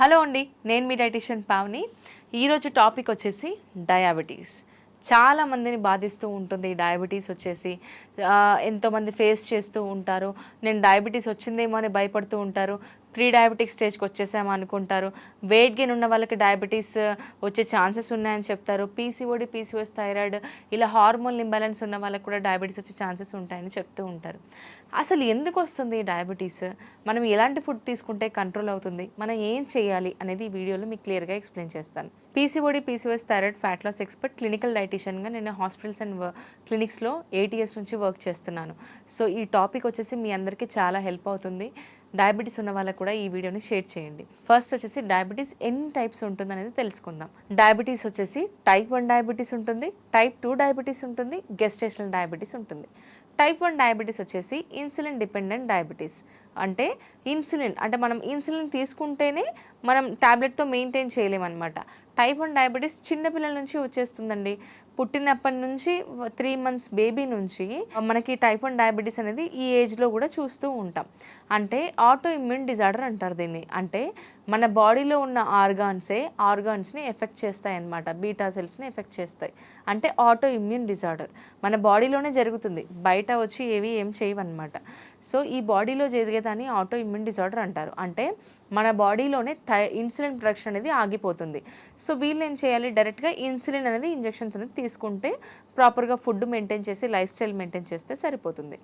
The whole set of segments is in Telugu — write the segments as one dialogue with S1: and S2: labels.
S1: హలో అండి నేను మీ డైటిషియన్ పావని. ఈరోజు టాపిక్ వచ్చేసి డయాబెటీస్. చాలా మందిని బాధిస్తూ ఉంటుంది ఈ డయాబెటీస్ వచ్చేసి. ఎంతోమంది ఫేస్ చేస్తూ ఉంటారు. నేను డయాబెటీస్ వచ్చిందేమో అని భయపడుతూ ఉంటారు. ప్రీ డయాబెటిక్ స్టేజ్కి వచ్చేసాము అనుకుంటారు. వెయిట్ గెయిన్ ఉన్న వాళ్ళకి డయాబెటీస్ వచ్చే ఛాన్సెస్ ఉన్నాయని చెప్తారు. పీసీఓడి పీసీఓఎస్ థైరాయిడ్ ఇలా హార్మోన్ ఇంబ్యాలెన్స్ ఉన్న వాళ్ళకి కూడా డయాబెటీస్ వచ్చే ఛాన్సెస్ ఉంటాయని చెప్తూ ఉంటారు. అసలు ఎందుకు వస్తుంది ఈ డయాబెటీస్? మనం ఎలాంటి ఫుడ్ తీసుకుంటే కంట్రోల్ అవుతుంది? మనం ఏం చేయాలి అనేది ఈ వీడియోలో మీకు క్లియర్గా ఎక్స్ప్లెయిన్ చేస్తాను. PCOD PCOS thyroid fat loss expert clinical డైటీషియన్గా నేను హాస్పిటల్స్ అండ్ క్లినిక్స్లో ఎయిట్ ఇయర్స్ నుంచి వర్క్ చేస్తున్నాను. సో ఈ టాపిక్ వచ్చేసి మీ అందరికీ చాలా హెల్ప్ అవుతుంది. డయాబెటీస్ ఉన్న వాళ్ళకు కూడా ఈ వీడియోని షేర్ చేయండి. ఫస్ట్ వచ్చేసి డయాబెటీస్ ఎన్ని టైప్స్ ఉంటుంది అనేది తెలుసుకుందాం. డయాబెటీస్ వచ్చేసి టైప్ వన్ డయాబెటీస్ ఉంటుంది టైప్ టూ డయాబెటీస్ ఉంటుంది గెస్టేషనల్ డయాబెటీస్ ఉంటుంది. టైప్ వన్ డయాబెటీస్ వచ్చేసి ఇన్సులిన్ డిపెండెంట్ డయాబెటీస్ అంటే ఇన్సులిన్ అంటే మనం ఇన్సులిన్ తీసుకుంటేనే మనం ట్యాబ్లెట్తో మెయింటైన్ చేయలేమన్నమాట. టైప్ వన్ డయాబెటీస్ చిన్నపిల్లల నుంచి వచ్చేస్తుందండి. పుట్టినప్పటి నుంచి త్రీ మంత్స్ బేబీ నుంచి మనకి టైప్ వన్ డయాబెటీస్ అనేది ఈ ఏజ్లో కూడా చూస్తూ ఉంటాం. అంటే ఆటో ఇమ్యూన్ డిజార్డర్ అంటారు దీన్ని. అంటే మన బాడీలో ఉన్న ఆర్గాన్సే ఆర్గాన్స్ని ఎఫెక్ట్ చేస్తాయి అన్నమాట బీటా సెల్స్ని ఎఫెక్ట్ చేస్తాయి. అంటే ఆటో ఇమ్యూన్ డిజార్డర్. మన బాడీలోనే జరుగుతుంది. బయట వచ్చి ఏవి ఏం చేయవన్నమాట. సో ఈ బాడీలో జరిగేదాన్ని ఆటో ఇమ్యూన్ డిజార్డర్ అంటారు. అంటే మన బాడీలోనే థై ఇన్సులిన్ ప్రొడక్షన్ అనేది ఆగిపోతుంది. సో వీళ్ళు ఏం చేయాలి? డైరెక్ట్గా ఇన్సులిన్ అనేది ఇంజెక్షన్స్ అనేది తీసుకుంటే ప్రాపర్గా ఫుడ్ మెయింటైన్ చేసి లైఫ్ స్టైల్ మెయింటైన్ చేస్తే సరిపోతుంది.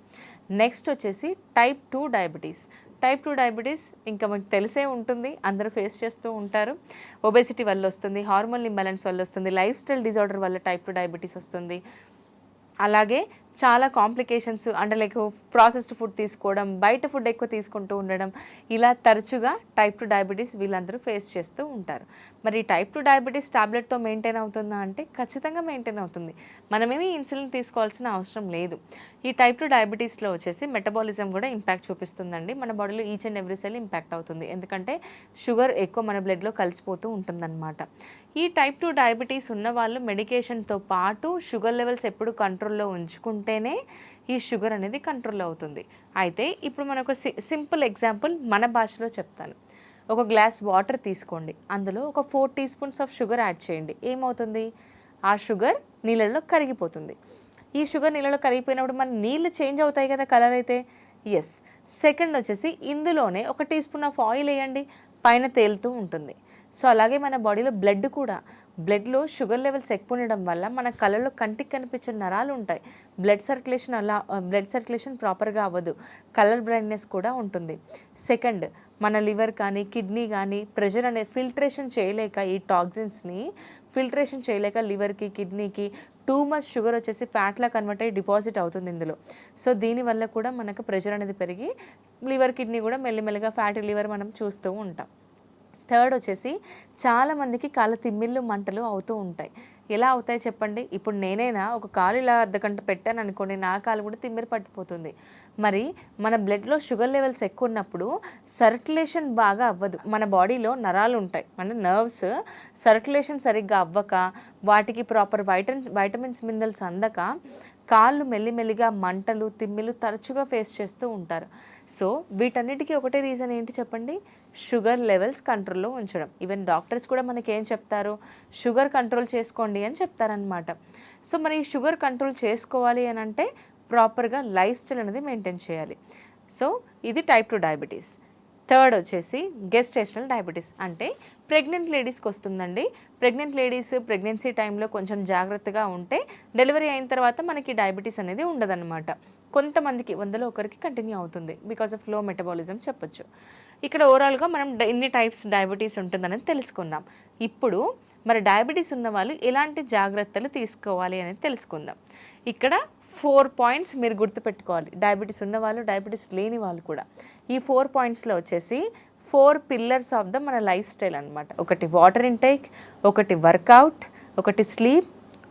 S1: నెక్స్ట్ వచ్చేసి type two diabetes. Type two diabetes ఇంకా మనకు తెలిసే ఉంటుంది. అందరూ ఫేస్ చేస్తూ ఉంటారు. ఒబేసిటీ వల్ల వస్తుంది హార్మోన్ ఇంబ్యాలెన్స్ వల్ల వస్తుంది లైఫ్ స్టైల్ డిజార్డర్ వల్ల టైప్ టూ డయాబెటీస్ వస్తుంది. అలాగే చాలా కాంప్లికేషన్స్ అంటే లైక్ ప్రాసెస్డ్ ఫుడ్ తీసుకోవడం బయట ఫుడ్ ఎక్కువ తీసుకుంటూ ఉండడం ఇలా తరచుగా టైప్ టు డయాబెటీస్ వీళ్ళందరూ ఫేస్ చేస్తూ ఉంటారు. మరి టైప్ టు డయాబెటీస్ టాబ్లెట్తో మెయింటైన్ అవుతుందా అంటే ఖచ్చితంగా మెయింటైన్ అవుతుంది. మనమేమి ఇన్సులిన్ తీసుకోవాల్సిన అవసరం లేదు. ఈ టైప్ టు డయాబెటీస్లో వచ్చేసి మెటబాలిజం కూడా ఇంపాక్ట్ చూపిస్తుందండి. మన బాడీలో each and every cell impact అవుతుంది. ఎందుకంటే షుగర్ ఎక్కువ మన బ్లడ్లో కలిసిపోతూ ఉంటుందన్నమాట. ఈ టైప్ టు డయాబెటీస్ ఉన్న వాళ్ళు మెడికేషన్తో పాటు షుగర్ లెవెల్స్ ఎప్పుడు కంట్రోల్లో ఉంచుకుంటూ ఉంటేనే ఈ షుగర్ అనేది కంట్రోల్ అవుతుంది. అయితే ఇప్పుడు మనకు సింపుల్ ఎగ్జాంపుల్ మన భాషలో చెప్తాను. ఒక గ్లాస్ వాటర్ తీసుకోండి. అందులో ఒక four teaspoons of sugar add చేయండి. ఏమవుతుంది? ఆ షుగర్ నీళ్ళల్లో కరిగిపోతుంది. ఈ షుగర్ నీళ్ళలో కరిగిపోయినప్పుడు మన నీళ్ళు చేంజ్ అవుతాయి కదా కలర్ అయితే? ఎస్. సెకండ్ వచ్చేసి ఇందులోనే ఒక టీ స్పూన్ ఆఫ్ ఆయిల్ వేయండి. పైన తేలుతూ ఉంటుంది. సో అలాగే మన బాడీలో బ్లడ్ కూడా. బ్లడ్లో షుగర్ లెవెల్స్ ఎక్కువ ఉండడం వల్ల మన కళ్ళలో కంటికి కనిపించే నరాలు ఉంటాయి. బ్లడ్ సర్క్యులేషన్ అలా బ్లడ్ సర్క్యులేషన్ ప్రాపర్గా అవ్వదు. కలర్ బ్రైట్నెస్ కూడా ఉంటుంది. సెకండ్ మన లివర్ కానీ కిడ్నీ కానీ ప్రెషర్ అనే ఫిల్టరేషన్ చేయలేక ఈ టాక్సిన్స్ని ఫిల్టరేషన్ చేయలేక లివర్కి కిడ్నీకి టూ మచ్ షుగర్ వచ్చేసి ఫ్యాట్లా కన్వర్ట్ అయ్యి డిపాజిట్ అవుతుంది ఇందులో. సో దీనివల్ల కూడా మనకు ప్రెషర్ అనేది పెరిగి లివర్ కిడ్నీ కూడా మెల్లిమెల్లిగా ఫ్యాటీ లివర్ మనం చూస్తూ ఉంటాం. థర్డ్ వచ్చేసి చాలామందికి కాళ్ళ తిమ్మిళ్ళు మంటలు అవుతూ ఉంటాయి. ఎలా అవుతాయి చెప్పండి? ఇప్పుడు నేనైనా ఒక కాలు ఇలా అర్ధగంట పెట్టాను అనుకోండి నా కాలు కూడా తిమ్మిరి పట్టిపోతుంది. మరి మన బ్లడ్లో షుగర్ లెవెల్స్ ఎక్కువ ఉన్నప్పుడు సర్క్యులేషన్ బాగా అవ్వదు. మన బాడీలో నరాలు ఉంటాయి. మన నర్వ్స్ సర్క్యులేషన్ సరిగ్గా అవ్వక వాటికి ప్రాపర్ వైటమిన్స్ వైటమిన్స్ మినరల్స్ అందక కాళ్ళు మెల్లిమెల్లిగా మంటలు తిమ్మిలు తరచుగా ఫేస్ చేస్తూ ఉంటారు. సో వీటన్నిటికీ ఒకటే రీజన్ ఏంటి చెప్పండి? షుగర్ లెవెల్స్ కంట్రోల్లో ఉంచడం. ఈవెన్ డాక్టర్స్ కూడా మనకి ఏం చెప్తారు? షుగర్ కంట్రోల్ చేసుకోండి అని చెప్తారనమాట సో మరి ఈ షుగర్ కంట్రోల్ చేసుకోవాలి అని అంటే ప్రాపర్గా లైఫ్ స్టైల్ అనేది మెయింటైన్ చేయాలి. సో ఇది టైప్ టూ డయాబెటీస్. థర్డ్ వచ్చేసి గెస్టేషనల్ డయాబెటీస్. అంటే ప్రెగ్నెంట్ లేడీస్కి వస్తుందండి. ప్రెగ్నెంట్ లేడీస్ ప్రెగ్నెన్సీ టైంలో కొంచెం జాగ్రత్తగా ఉంటే డెలివరీ అయిన తర్వాత మనకి డయాబెటీస్ అనేది ఉండదన్నమాట. కొంతమందికి వందలో ఒకరికి కంటిన్యూ అవుతుంది. బికాస్ ఆఫ్లో మెటబాలిజం చెప్పొచ్చు. ఇక్కడ ఓవరాల్గా మనం ఎన్ని టైప్స్ డయాబెటీస్ ఉంటుందనేది తెలుసుకుందాం. ఇప్పుడు మరి డయాబెటీస్ ఉన్న వాళ్ళు ఎలాంటి జాగ్రత్తలు తీసుకోవాలి అనేది తెలుసుకుందాం. ఇక్కడ ఫోర్ పాయింట్స్ మీరు గుర్తుపెట్టుకోవాలి. డయాబెటీస్ ఉన్నవాళ్ళు డయాబెటీస్ లేని వాళ్ళు కూడా. ఈ ఫోర్ పాయింట్స్లో వచ్చేసి ఫోర్ పిల్లర్స్ ఆఫ్ ద మన లైఫ్ స్టైల్ అనమాట ఒకటి వాటర్ ఇంటేక్ ఒకటి వర్కౌట్ ఒకటి స్లీప్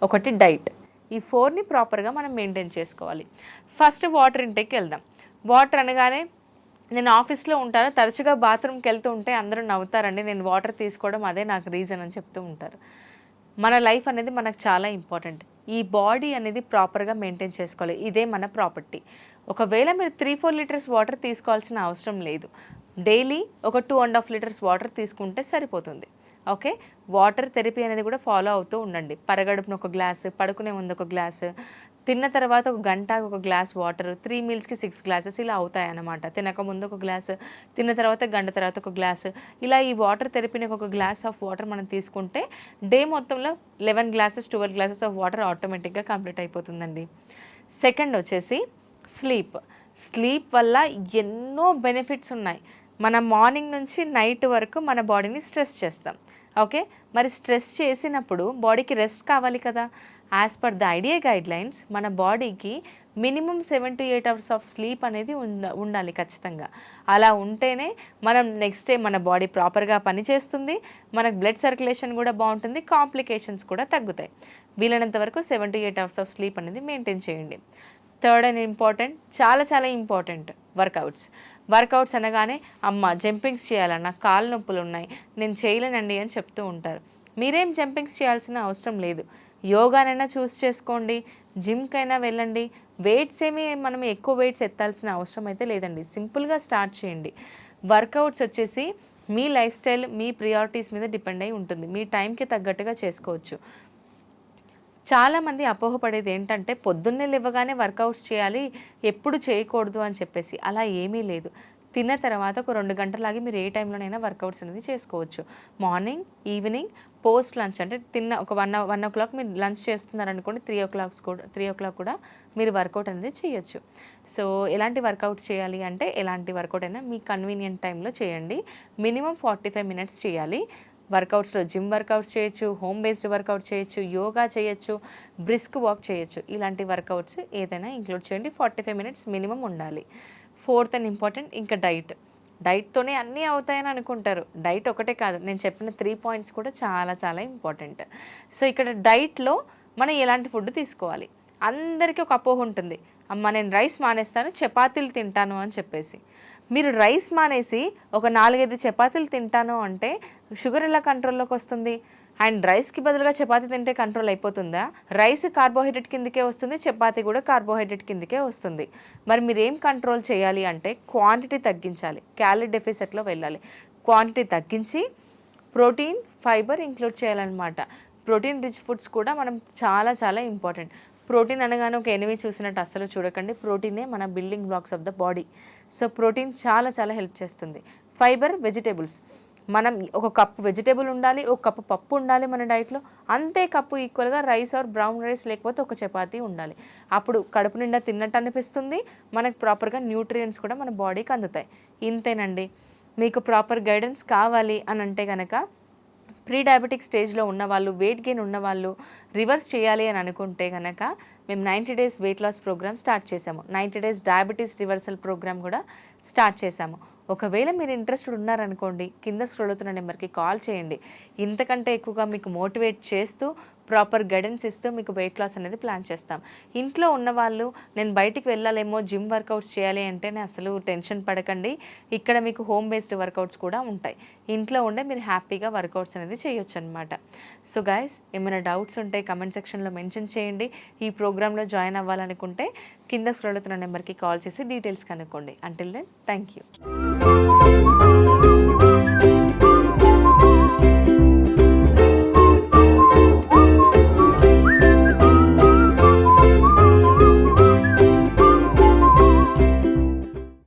S1: ఒకటి డైట్ ఈ ఫోర్ని ప్రాపర్గా మనం మెయింటైన్ చేసుకోవాలి. ఫస్ట్ వాటర్ ఇంటేక్కి వెళ్దాం. వాటర్ అనగానే నేను ఆఫీస్లో ఉంటాను. తరచుగా బాత్రూమ్కి వెళ్తూ ఉంటే అందరూ నవ్వుతారండి నేను వాటర్ తీసుకోవడం అదే నాకు రీజన్ అని చెప్తూ ఉంటారు. మన లైఫ్ అనేది మనకు చాలా ఇంపార్టెంట్. ఈ బాడీ అనేది ప్రాపర్గా మెయింటైన్ చేసుకోవాలి. ఇదే మన ప్రాపర్టీ. ఒకవేళ మీరు త్రీ ఫోర్ లీటర్స్ వాటర్ తీసుకోవాల్సిన అవసరం లేదు. డైలీ ఒక two and half litres water తీసుకుంటే సరిపోతుంది. ఓకే? వాటర్ థెరపీ అనేది కూడా ఫాలో అవుతూ ఉండండి. పరగడుపున ఒక గ్లాస్ పడుకునే ముందు ఒక గ్లాస్ తిన్న తర్వాత ఒక గంట ఒక గ్లాస్ వాటర్ త్రీ మీల్స్కి సిక్స్ గ్లాసెస్ ఇలా అవుతాయి అన్నమాట తినక ముందు ఒక గ్లాస్ తిన్న తర్వాత గంట తర్వాత ఒక గ్లాస్. ఇలా ఈ వాటర్ తెరిపిన ఒక గ్లాస్ ఆఫ్ వాటర్ మనం తీసుకుంటే డే మొత్తంలో eleven glasses twelve glasses of water ఆటోమేటిక్గా కంప్లీట్ అయిపోతుందండి. సెకండ్ వచ్చేసి స్లీప్. స్లీప్ వల్ల ఎన్నో బెనిఫిట్స్ ఉన్నాయి. మన మార్నింగ్ నుంచి నైట్ వరకు మన బాడీని స్ట్రెస్ చేస్తాం. ఓకే? మరి స్ట్రెస్ చేసినప్పుడు బాడీకి రెస్ట్ కావాలి కదా? As per the idea guidelines మన బాడీకి minimum seven to eight hours of sleep అనేది ఉండ ఉండాలి ఖచ్చితంగా. అలా ఉంటేనే మనం నెక్స్ట్ డే మన బాడీ ప్రాపర్గా పనిచేస్తుంది మనకు బ్లడ్ సర్క్యులేషన్ కూడా బాగుంటుంది కాంప్లికేషన్స్ కూడా తగ్గుతాయి. వీలైనంత వరకు seven to eight hours of sleep అనేది మెయింటైన్ చేయండి. థర్డ్ అండ్ ఇంపార్టెంట్ చాలా చాలా ఇంపార్టెంట్ వర్కౌట్స్ వర్కౌట్స్ అనగానే అమ్మ జంపింగ్స్ చేయాలన్న కాలు నొప్పులు ఉన్నాయి నేను చేయలేనండి అని చెప్తూ ఉంటారు. మీరేం జంపింగ్స్ చేయాల్సిన అవసరం లేదు. యోగానైనా చూస్ చేసుకోండి జిమ్కైనా వెళ్ళండి. వెయిట్స్ ఏమి మనం ఎక్కువ వెయిట్స్ ఎత్తాల్సిన అవసరం అయితే లేదండి. సింపుల్గా స్టార్ట్ చేయండి. వర్కౌట్స్ వచ్చేసి మీ లైఫ్ స్టైల్ మీ ప్రియారిటీస్ మీద డిపెండ్ అయి ఉంటుంది. మీ టైంకి తగ్గట్టుగా చేసుకోవచ్చు. చాలామంది అపోహపడేది ఏంటంటే పొద్దున్నే లేవగానే వర్కౌట్స్ చేయాలి ఎప్పుడు చేయకూడదు అని చెప్పేసి. అలా ఏమీ లేదు. తిన్న తర్వాత ఒక రెండు గంటలాగి మీరు ఏ టైంలోనైనా వర్కౌట్స్ అనేది చేసుకోవచ్చు. మార్నింగ్ ఈవినింగ్ పోస్ట్ లంచ్ అంటే తిన్న ఒక వన్ వన్ ఓ క్లాక్ మీరు లంచ్ చేస్తున్నారనుకోండి త్రీ ఓ క్లాక్స్ కూడా త్రీ ఓ క్లాక్ కూడా మీరు వర్కౌట్ అనేది చేయొచ్చు. సో ఎలాంటి వర్కౌట్స్ చేయాలి అంటే ఎలాంటి వర్కౌట్ అయినా మీ కన్వీనియంట్ టైంలో చేయండి. మినిమం ఫార్టీ ఫైవ్ మినిట్స్ చేయాలి. వర్కౌట్స్లో జిమ్ వర్కౌట్స్ చేయొచ్చు హోమ్ బేస్డ్ వర్కౌట్ చేయొచ్చు యోగా చేయొచ్చు బ్రిస్క్ వాక్ చేయొచ్చు. ఇలాంటి వర్కౌట్స్ ఏదైనా ఇంక్లూడ్ చేయండి. ఫార్టీ ఫైవ్ మినిట్స్ మినిమం ఉండాలి. ఫోర్త్ అండ్ ఇంపార్టెంట్ ఇంకా డైట్. డైట్తోనే అన్నీ అవుతాయని అనుకుంటారు. డైట్ ఒకటే కాదు నేను చెప్పిన త్రీ పాయింట్స్ కూడా చాలా చాలా ఇంపార్టెంట్. సో ఇక్కడ డైట్లో మనం ఎలాంటి ఫుడ్ తీసుకోవాలి? అందరికీ ఒక అపోహ ఉంటుంది. అమ్మ నేను రైస్ మానేస్తాను చపాతీలు తింటాను అని చెప్పేసి. మీరు రైస్ మానేసి ఒక నాలుగైదు చపాతీలు తింటాను అంటే షుగర్ ఎలా కంట్రోల్లోకి వస్తుంది? అండ్ రైస్కి బదులుగా చపాతీ తింటే కంట్రోల్ అయిపోతుందా? రైస్ కార్బోహైడ్రేట్ కిందకే వస్తుంది చపాతీ కూడా కార్బోహైడ్రేట్ కిందకే వస్తుంది. మరి మీరు ఏం కంట్రోల్ చేయాలి అంటే క్వాంటిటీ తగ్గించాలి క్యాలరీ డెఫిసిట్లో వెళ్ళాలి. క్వాంటిటీ తగ్గించి ప్రోటీన్ ఫైబర్ ఇంక్లూడ్ చేయాలన్నమాట. ప్రోటీన్ రిచ్ ఫుడ్స్ కూడా మనం చాలా చాలా ఇంపార్టెంట్. ప్రోటీన్ అనగానే ఒక ఎనిమి చూసినట్టు అస్సలు చూడకండి. ప్రోటీనే మన building blocks of the body. So protein చాలా చాలా హెల్ప్ చేస్తుంది. Fibre vegetables. మనం ఒక కప్పు వెజిటేబుల్ ఉండాలి ఒక కప్పు పప్పు ఉండాలి మన డైట్లో. అంతే కప్పు ఈక్వల్గా రైస్ ఆర్ బ్రౌన్ రైస్ లేకపోతే ఒక చపాతీ ఉండాలి. అప్పుడు కడుపు నిండా తిన్నట్టు అనిపిస్తుంది. మనకు ప్రాపర్గా న్యూట్రియంట్స్ కూడా మన బాడీకి అందుతాయి. ఇంతేనండి. మీకు ప్రాపర్ గైడెన్స్ కావాలి అని అంటే కనుక ప్రీ డయాబెటిక్ స్టేజ్లో ఉన్నవాళ్ళు వెయిట్ గెయిన్ ఉన్నవాళ్ళు రివర్స్ చేయాలి అని అనుకుంటే కనుక మేము ninety days weight loss programme start చేసాము ninety days diabetes reversal programme కూడా స్టార్ట్ చేశాము. ఒకవేళ మీరు ఇంట్రెస్టెడ్ ఉన్నారనుకోండి కింద స్క్రోల్ అవుతున్న నెంబర్కి కాల్ చేయండి. ఇంతకంటే ఎక్కువగా మీకు మోటివేట్ చేస్తూ ప్రాపర్ గైడెన్స్ ఇస్తూ మీకు వెయిట్ లాస్ అనేది ప్లాన్ చేస్తాం. ఇంట్లో ఉన్నవాళ్ళు నేను బయటికి వెళ్ళాలేమో జిమ్ వర్కౌట్స్ చేయాలి అంటేనే అసలు టెన్షన్ పడకండి. ఇక్కడ మీకు హోమ్ బేస్డ్ వర్కౌట్స్ కూడా ఉంటాయి. ఇంట్లో ఉండే మీరు హ్యాపీగా వర్కౌట్స్ అనేది చేయొచ్చు అనమాట సో గైస్ ఏమైనా డౌట్స్ ఉంటే కమెంట్ సెక్షన్లో మెన్షన్ చేయండి. ఈ ప్రోగ్రాంలో జాయిన్ అవ్వాలనుకుంటే కింద స్క్రోల్ అవుతున్న నెంబర్కి కాల్ చేసి డీటెయిల్స్ కనుక్కోండి. Until then thank you